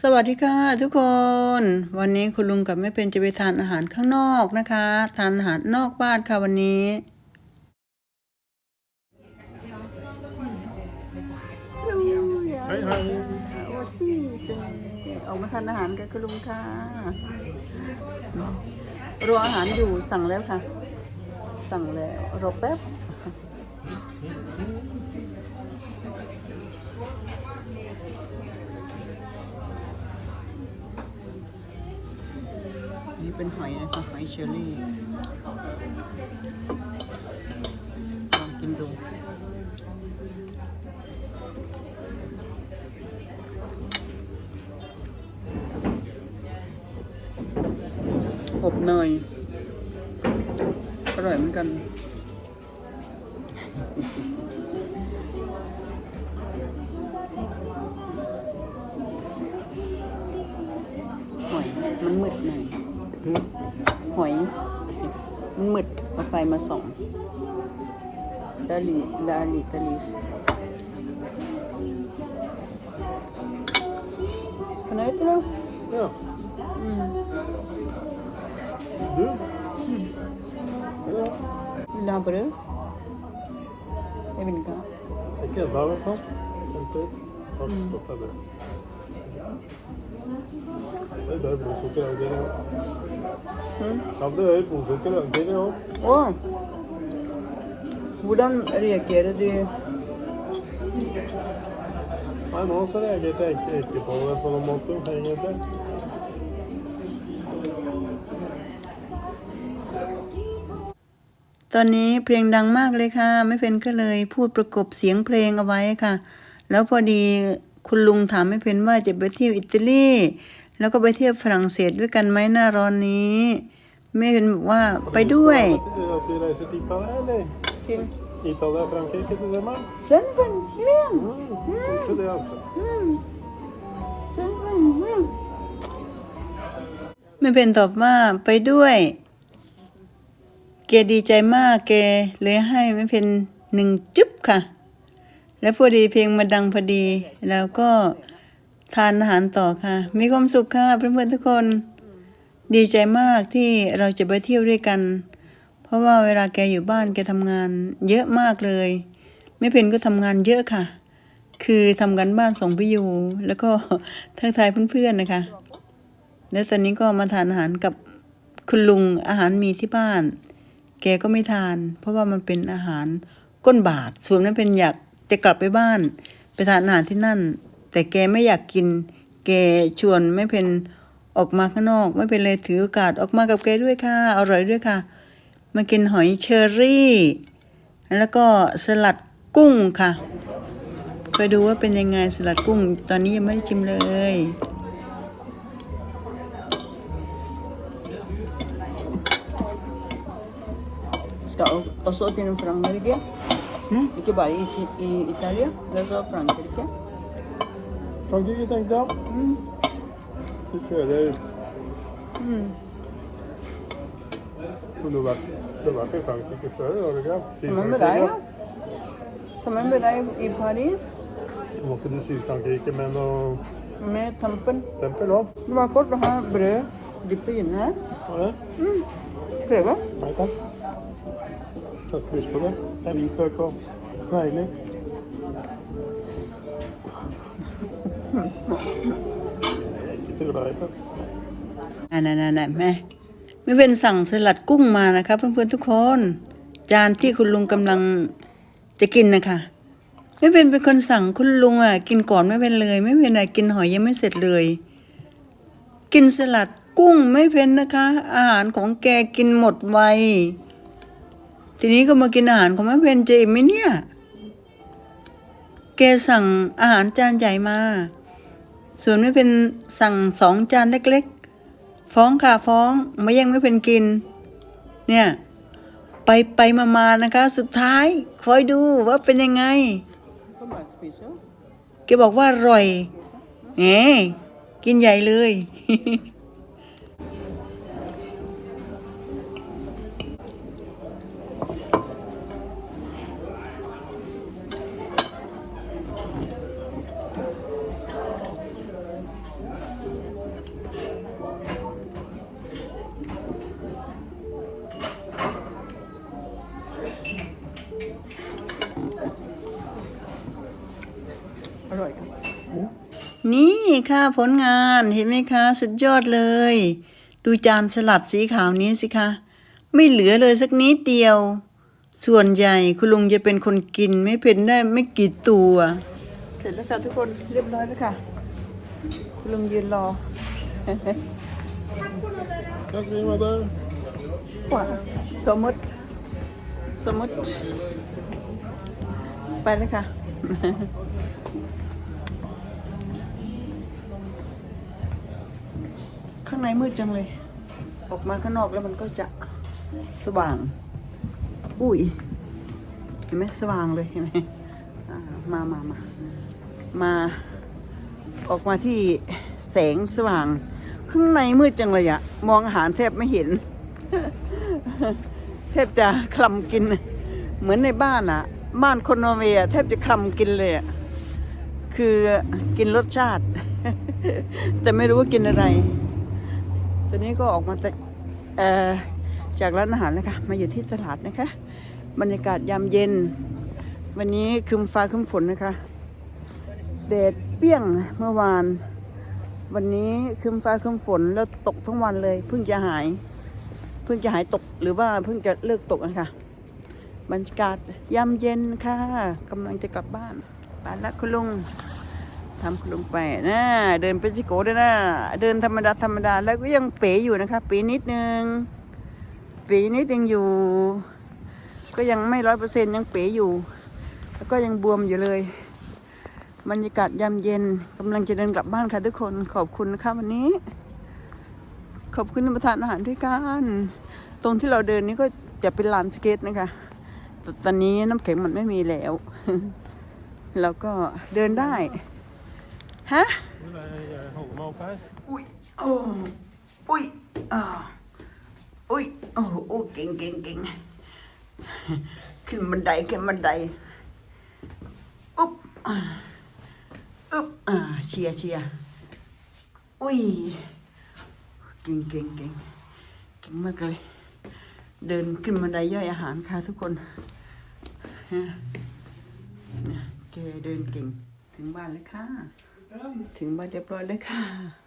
สวัสดีค่ะทุกคน วันนี้คุณลุงกับแม่เป็นจะไปทานอาหารข้างนอกนะคะ ทานอาหารนอกบ้านค่ะวันนี้โอ้พี่ออกมาทานอาหารกับคุณลุงค่ะรออาหารอยู่สั่งแล้วค่ะ สั่งแล้วรอแป๊บ เป็นหอยนะคะหอยเชอรี่ลองกินดูอบเนยอร่อยเหมือนกัน หอยมันมืดหน่อย หอย มันมืดเอาไฟมาส่องดาลีดาลีตาลิสคนไหนตัว Ja. อืม Du? Ja. Vill du ha bröd? Jag vill inte ha. Vilken varifrån? Hämta ut. Var stoppar du? Det är där blodsockeravdelningen. Mm. Ja, det är blodsockeravdelningen också. Åh! Hvordan reagerer du? Nei, nå så reagerte jeg ikke, ikke på det på noen måte, egentlig. ตอนนี้เพลงดังมากเลยค่ะ ไม่เป็นก็เลยพูดประกบเสียงเพลงเอาไว้ค่ะ แล้วพอดี คุณลุงถามไม่เป็นว่าจะไปเที่ยวอิตาลีแล้วก็ไปเที่ยวฝรั่งเศสด้วยกันไหมหน้าร้อนนี้แม่เป็นบอกว่าไปด้วย Att vi reser till Italien, eller? Italien, Frankrike tillsammans? ฉันเป็นเรื่อง Mm. Så det alltså. ฉันเป็นเรื่องไม่เป็นตอบว่าไปด้วยแกดีใจมากแกเลยให้ไม่เป็นหนึ่งจุ๊บค่ะ แล้วพอดีเพลงมาดังพอดี แล้วก็ทานอาหารต่อค่ะ มีความสุขค่ะเพื่อนๆทุกคน ดีใจมากที่เราจะไปเที่ยวด้วยกัน เพราะว่าเวลาแกอยู่บ้านแกทำงาน เยอะมากเลย ไม่เป็นก็ทำงานเยอะค่ะ คือทำกันบ้านส่งพี่ยูแล้วก็ทักทายเพื่อนๆนะคะ แล้วตอนนี้ก็มาทานอาหารกับคุณลุงอาหารมีที่บ้าน แกก็ไม่ทาน เพราะว่ามันเป็นอาหารก้นบาทส่วนนั้นเป็นอยาก จะกลับไปบ้าน ไปทานอาหารที่นั่น แต่แกไม่อยากกิน แกชวนไม่เป็นออกมาข้างนอก ไม่เป็นเลยถือโอกาสออกมากับแกด้วยค่ะ อร่อยด้วยค่ะ มากินหอยเชอรี่ แล้วก็สลัดกุ้งค่ะ ไปดูว่าเป็นยังไงสลัดกุ้ง ตอนนี้ยังไม่ได้ชิมเลย Skal også til Frankrike? Mm. Ikke bare i, i Italia, Mm. Hı? İki bari İ- İ- İtalya, Lazio Frankirke. Frankrike tenkte jeg. Mm. Så kjører mm. Men du har vært, du har vært i Frankrike før, har du ikke? Sammen med deg, ja. Sammen med deg i Paris, Må ikke du si Frankrike med noe med tempel. tempel òg? Det var godt å ha brød dypt inne her. Mm. Prøve. Nei takk. Jeg er ikke så glad i det. อ่านั่นๆๆแม่ไม่เป็นสั่งสลัดกุ้งมานะคะเพื่อนๆทุกคน จานที่คุณลุงกำลังจะกินนะคะไม่เป็นเป็นคนสั่งคุณลุงอะกินก่อนไม่เป็นเลย ไม่เป็นไรกินหอยยังไม่เสร็จเลย กินสลัดกุ้งไม่เป็นนะคะ อาหารของแกกินหมดไว ทีนี้ก็มากินอาหารของแม่เป็นจะอิ่มไหมเนี่ย แกสั่งอาหารจานใหญ่มา ส่วนไม่เป็นสั่งสองจานเล็กๆ ฟ้องค่ะฟ้องไม่ยังไม่เป็นกิน เนี่ย ไปไปมามานะคะ สุดท้ายคอยดูว่าเป็นยังไง แกบอกว่าอร่อยแหมกินใหญ่เลย นี่ค่ะผลงานเห็นไหมคะ สุดยอดเลย ดูจานสลัดสีขาวนี้สิคะ ไม่เหลือเลยสักนิดเดียว ส่วนใหญ่คุณลุงจะเป็นคนกินไม่เพ็นได้ไม่กี่ตัว เสร็จแล้วค่ะทุกคนเรียบร้อยแล้วค่ะ คุณลุงยืนรอเด้อสมมติ สมมติไปเลยค่ะ ข้างในมืดจังเลย ออกมาข้างนอกแล้วมันก็จะสว่าง อุ้ย เห็นไหมสว่างเลยเห็นไหมมามามามา ออกมาที่แสงสว่าง ข้างในมืดจังเลยอะมองอาหารแทบไม่เห็น แทบจะคลำกิน เหมือนในบ้านอะบ้านคนนอร์เวย์แทบจะคลำกินเลยอะคือกินรสชาติ แต่ไม่รู้ว่ากินอะไร ตอนนี้ก็ออกมาจากร้านอาหารแล้วค่ะมาอยู่ที่ตลาดนะคะ บรรยากาศยามเย็น วันนี้ครึมฟ้าครึมฝนนะคะแดดเปรี้ยงเมื่อวาน วันนี้ครึมฟ้าครึมฝนแล้วตกทั้งวันเลยเพิ่งจะหาย เพิ่งจะหายตกหรือว่าเพิ่งจะเลิกตกนะคะบรรยากาศยามเย็นค่ะกำลังจะกลับบ้านไปแล้วคุณลุงทำคุณลุงไปนะเดินไปจิโกด้วยนะเดินธรรมดาธรรมดาแล้วก็ยังเป๋อยู่นะคะเป๋นิดนึงเป๋นิดยังอยู่ ก็ยังไม่ร้อยเปอร์เซ็นยังเป๋อยู่ แล้วก็ยังบวมอยู่เลยบรรยากาศยามเย็นกำลังจะเดินกลับบ้านค่ะทุกคนขอบคุณนะคะวันนี้ ขอบคุณที่มาทานอาหารด้วยกัน ตรงที่เราเดินนี่ก็จะเป็นลานสเก็ตนะคะแต่ตอนนี้น้ำแข็งมันไม่มีแล้วเราก็เดินได้ ฮะ Nu är jag Hogmau här. อุ้ยโอ้อุ้ยอ่าอุ้ยโอ้โอ้เก่งเก่งเก่งขึ้นบันไดขึ้นบันไดอุ๊บอ่าอุ๊บอ่าเชียร์เชียร์อุ้ย เก่งเก่งเก่งเก่งมากเลยเดินขึ้นบันไดย่อยอาหารค่ะทุกคนฮะเนี่ยแกเดินเก่งถึงบ้านแล้วค่ะ ถึงบ้านเรียบร้อยแล้วค่ะ